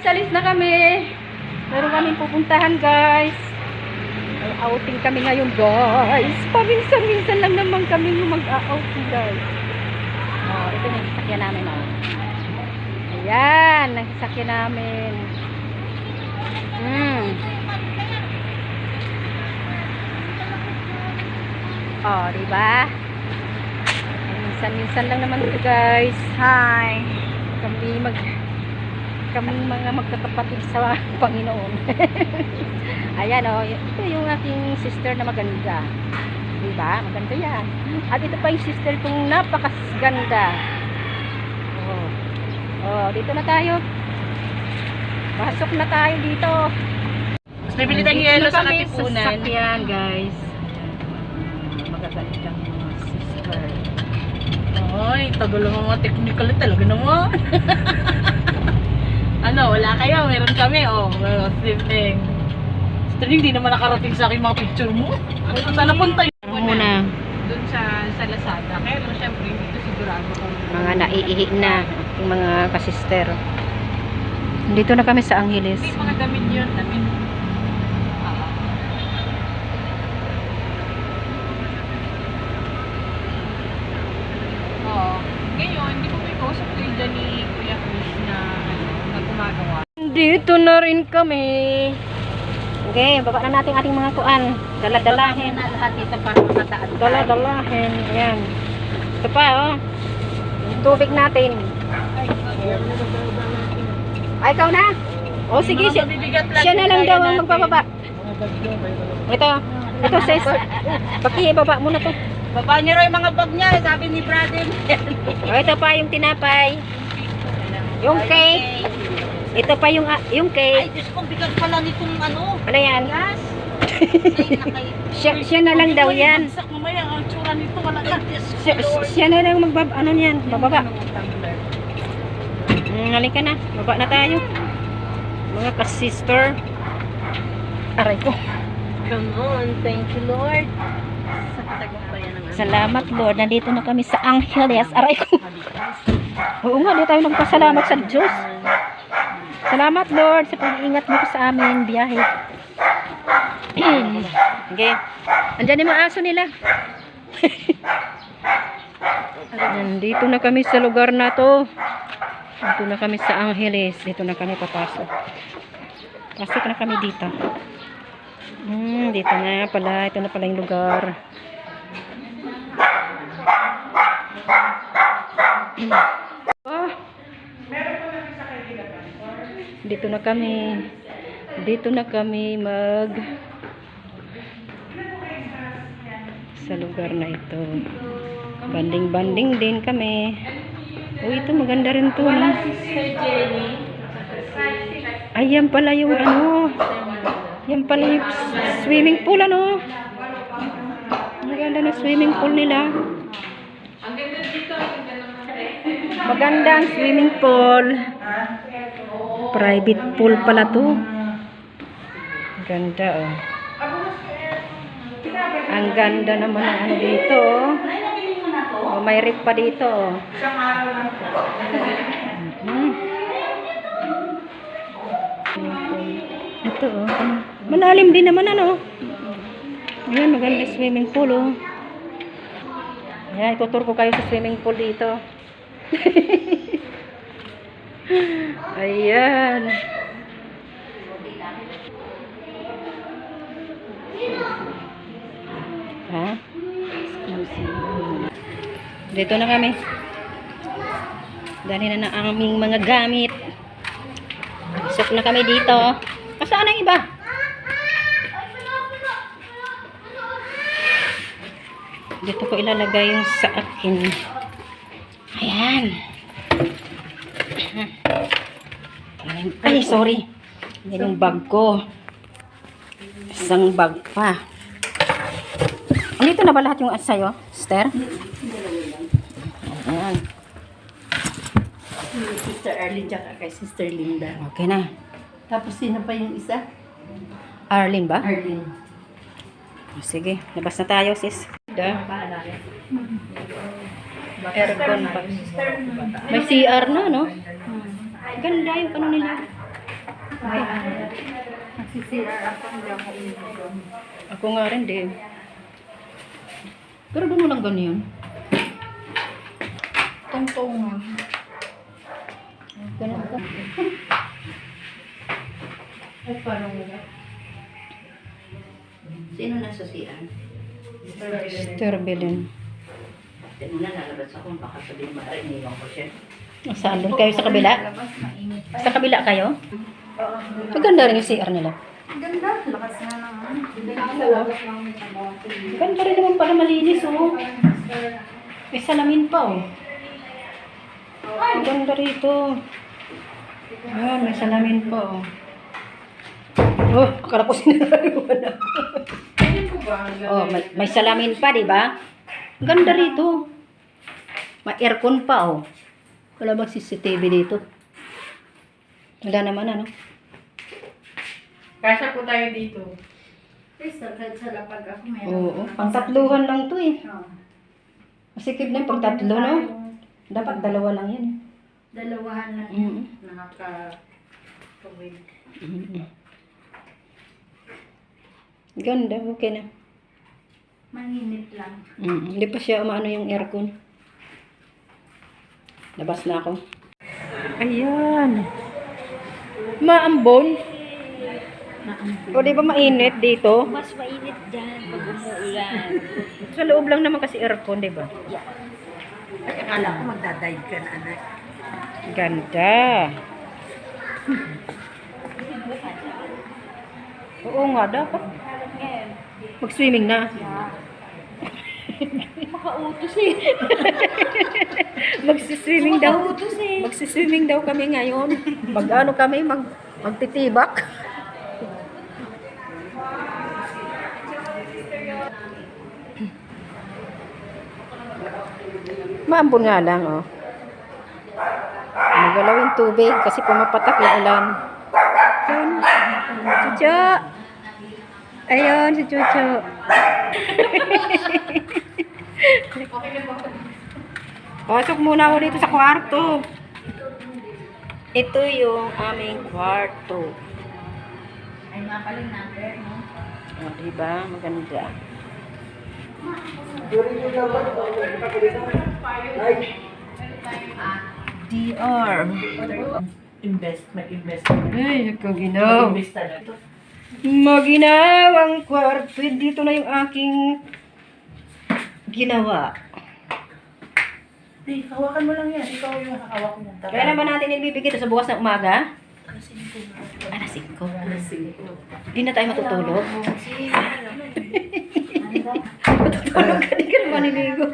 Salis na kami. Meron kaming pupuntahan guys. May outing kami ngayon guys. Paminsan-minsan lang naman kami yung mag-outing guys. Oh, ito yung sasakyan namin oh. Ayan, ang namin. Hmm. Oh, di ba? Minsan-minsan lang naman ito guys. Hi. Kami mag kami mga magkakapatid sa Panginoon. Ayan oh, y- ito yung aking sister na maganda. Di ba? Maganda yan. At ito pa yung sister kong napakaganda. Oh. Oh, dito na tayo. Pasok na tayo dito. Mas bibili tayong yelo sa katipunan. sasakyan, guys. Magagandang mga sister. Ay, tagal ng mga technical talaga naman. ano, meron kami. Oh, well, sibling. Sister, hindi naman nakarating sa akin mga picture mo. Sana punta yun. Muna, Doon sa, sa Lazada. Kaya lang, syempre, ko sigurado kung... mga naiihi na yung mga kasister. Dito na kami sa Angeles. Hindi, mga damit yun. Damit. Oo. Oo. Ngayon, hindi ko may kausap ko yung ni Kuya Chris na, ano, na gumagawa. Dito na rin kami. Okay, baba na natin ating mga kuan. Dala-dalahin. Dala-dalahin. Ayan. Ito pa, oh. Yung tubig natin. Ay, ikaw na? O, sige. Siya, siya na lang daw ang magpapaba. Ito. Ito, sis. Pakibaba mo na to. Baba niyo raw yung mga bag niya, sabi ni brother. O, ito pa yung tinapay. Yung cake. Ito pa yung, ah, yung Ay, cake. Diyos ko, bigat pala nitong ano. Ano yan? Ay, nakay... Siya, siya na lang daw yan. Mamaya, ang tsura nito, wala ko, Siya, siya na lang magbab, ano niyan, bababa. Hmm, halika na. Baba na tayo. Mga ka-sister. Aray ko. Come on, thank you, Lord. Salamat Lord. Nandito na kami sa Angeles. Aray ko. Oo nga, di tayo nagpasalamat sa Diyos. Salamat Lord sa pag-iingat mo sa amin. Biyahe. okay. Andiyan yung mga aso nila. Nandito na kami sa lugar na to. Dito na kami sa Angeles. Dito na kami papasok. Pasok na kami dito. Hmm, dito na pala. Ito na pala yung lugar. Ah. Dito na kami. Dito na kami mag sa lugar na ito. Banding-banding din kami. Oh, ito maganda rin to, no? Ayan pala yung ano. Yan pala yung swimming pool, ano? Ang ganda ng swimming pool nila. Maganda ang swimming pool. Private pool pala to. Ganda, oh. Ang ganda naman ng ano dito, oh. oh may rip pa dito, oh. Mhm. Ito, oh. Malalim din naman, ano. Ayan, maganda swimming pool, oh. Ayan, itutur ko kayo sa swimming pool dito. Ayan. Ha? Dito na kami. Dali na na aming mga gamit. Pasok na kami dito. Kasaan ang iba? Dito ko ilalagay yung sa akin. Ayan. Ayan. Ay, sorry. Yan yung bag ko. Isang bag pa. Andito na ba lahat yung sa'yo, Esther? Ayan. Sister Arlene tsaka kay Sister Linda. Okay na. Tapos sino pa yung isa? Arlene ba? Arlene. Sige, labas na tayo, sis. Da. Aircon pa. May CR na, no? Ganda yung ano nila. Nagsisira ako, hindi ako uminom. Ako nga rin din. Pero doon mo lang ganyan. Tungtungan. Ganun ka. Ay, parang wala. Sino nasa CR? Sister Belen. Ate mo na lalabas ako, baka sabihin iniwan ko siya. Saan doon kayo sa kabila? Sa kabila kayo? Maganda rin yung CR nila. Ganda, lakas na naman. Ganda rin naman pala malinis oh. May salamin pa oh. Ang ganda rito. Ayan, may salamin pa oh. Oh, akala ko sinarawan ako. Oh, may, may salamin pa, di ba? Ganda rito. May aircon pa oh. Wala bang CCTV dito? Wala naman ano. Kasya po tayo dito. Please, sa lapag ako, mayroon Oo, ako pang tatluhan lang to eh. Oo. Masikip na yung tatlo, no? Dapat dalawa lang yan eh. Dalawahan lang Mm. yun. Nakaka-tuwid. Mm. Ganda, okay na. Manginit lang. Mm. Hindi pa siya maano yung aircon. Labas na ako. Ayan. Maambon. O di ba mainit dito? Mas mainit dyan pag umuulan. Sa loob lang naman kasi aircon, di ba? Ay, akala ko magdadive ka na, anak. Ganda. Oo nga, dapat. Mag-swimming na. Makautos eh. Magsiswimming daw. Makautos eh. Magsiswimming daw kami ngayon. Mag-ano kami, mag magtitibak. Maambon nga lang, oh. Magalaw yung tubig kasi pumapatak yung ulan. Chucho! Ayun, si Chucho. Pasok muna ako dito sa kwarto. Ito yung aming kwarto. Ay, nga pala yung number, no? O, diba? Maganda. DR. Invest, mag-invest. Ay, ikaw ginaw. Mag-invest talaga. Maginawang kwarto. Dito na yung aking ginawa. Hey, hawakan mo lang yan. Ikaw yung hawak mo. Kaya naman natin ibibigay ito sa bukas ng umaga? Alas 5. Hindi na tayo matutulog. Matutulog ka, di ka naman niligo.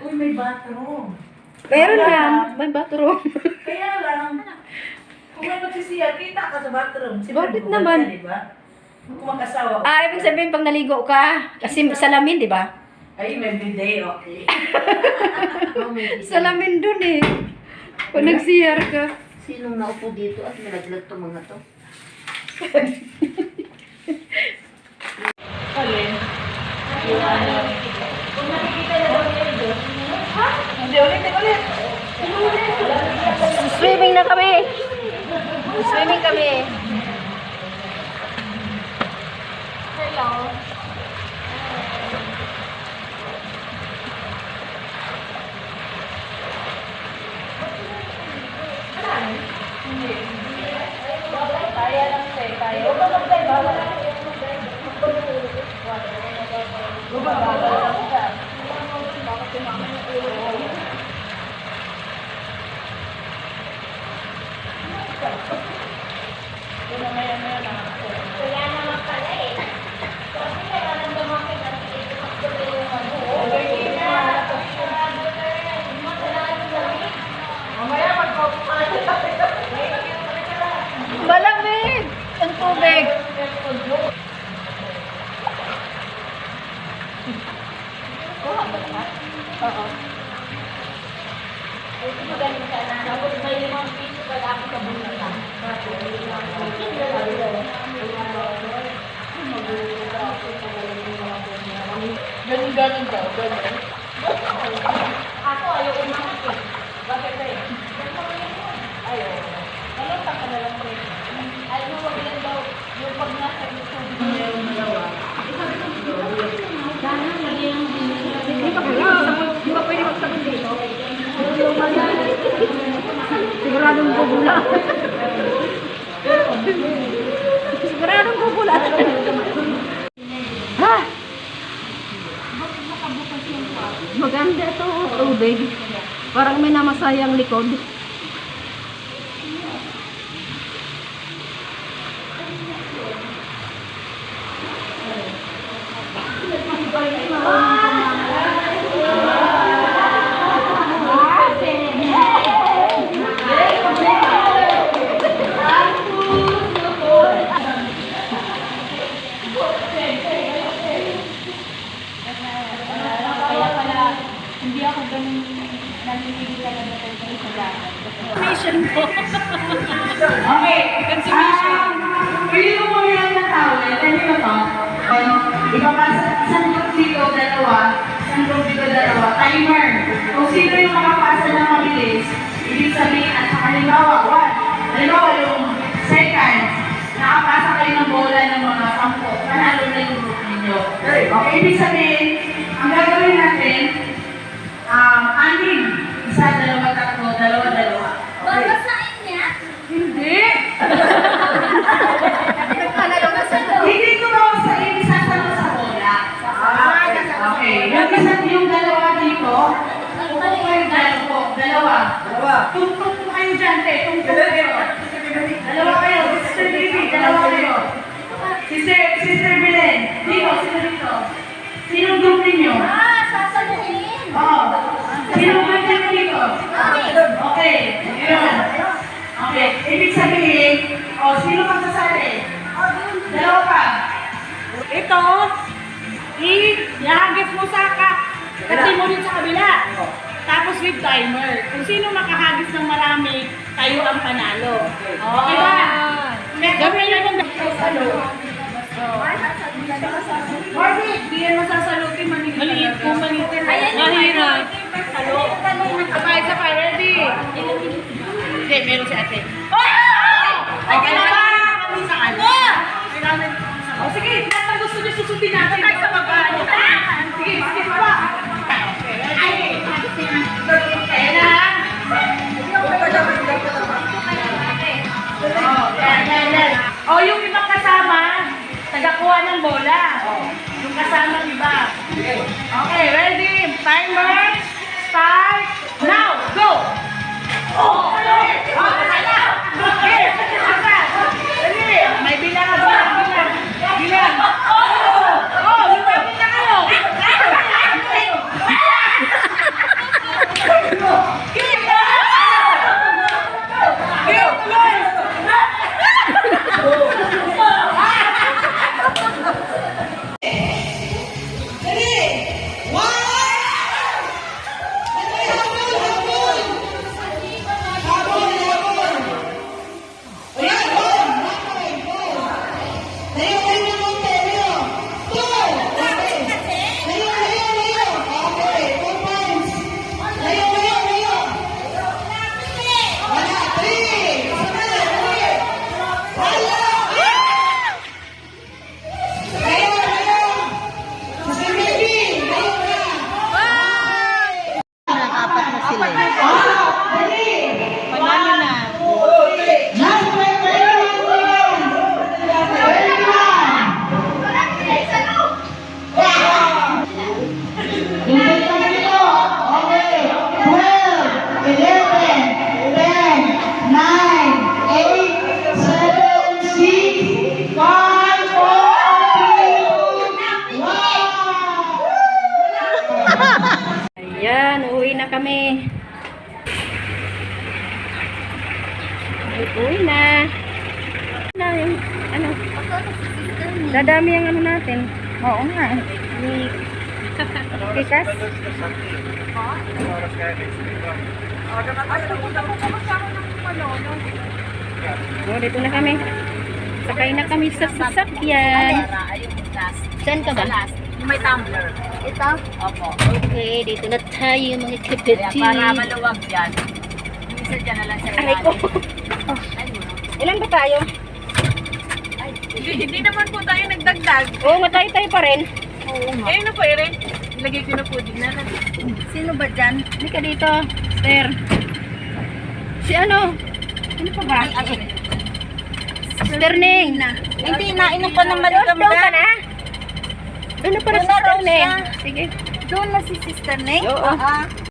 Uy, may bathroom. Meron yan. May bathroom. Kaya lang, kung may magsisiya, kita ka sa bathroom. Siyempre, Bakit naman? ka, di ba? Kung mag-asawa, Ah, ibig sabihin pag naligo ka, kasi salamin, di ba? Ay, may bidet, okay. Salamin dun eh. Pag nag-CR ka. Sinong naupo dito at nalaglag to mga to? Alin? Yung ano? Kung nakikita na daw niya doon, ha? Hindi, ulit, ulit. Swimming na kami. Swimming kami. Malamig! Ha? Oo. Ito mo ganun siya na ako may limang piso pag ako sa bulita. Ganun ganun daw, ganun. Ako ayaw umakit eh. Bakit eh? Ayaw. Ayaw pa ka na lang eh. pre. Ayaw mo wag lang daw yung pag nasa YouTube. Ayaw mo daw ah. Siguradong bubula. Siguradong bubula. ha? Maganda to tubig. Parang may namasayang likod. Ipapasa, isang group dito, dalawa. Group dito, dalawa. Timer. Kung sino yung makapasa ng mabilis, ibig sabihin, at halimbawa, one. Halimbawa, yung second, nakapasa kayo ng bola ng mga sampo. Panalo na yung group ninyo. Okay, ibig sabihin, ang gagawin natin, um, anim. Isa, dalawa, tatlo, dalawa, dalawa. Okay. Babasahin niya? Hindi. Ito, i-hagis mo sa ka. Kasi mo rin sa kabila. Tapos with timer. Kung sino makahagis ng marami, tayo ang panalo. Okay ba? Gawin lang yung Marvin, di yan masasalutin. Maliit, maliit po, maliit. Mahirap. Salo. Sabay, sabay. Ready? Hindi, meron si ate. Okay na ba? Ng bola. Yung kasama iba. Okay, ready? Timer, start, Uwi na. Na yung, ano, dadami ang ano natin. Oo nga. Ni Kikas. Oh, dito na kami. Sakay na kami sa sasakyan. Saan ka ba? May tumbler. Ito? Opo. Okay, dito na tayo mga kapatid. Para maluwag yan. Isa dyan na lang sa Aray ko. Ilan ba tayo? Hindi, hindi naman po tayo nagdagdag. Oo, nga tayo pa rin. Ayun na po, Erin. Ilagay ko na po din na. Sino ba dyan? Hindi ka dito, Esther. Si ano? Sino pa ba? Sister Ning. Hindi, nainom pa ng Doon ka maligam na? Doon na para na Sister Ning. Sige. Doon na si Sister Ning? Oo. Ah,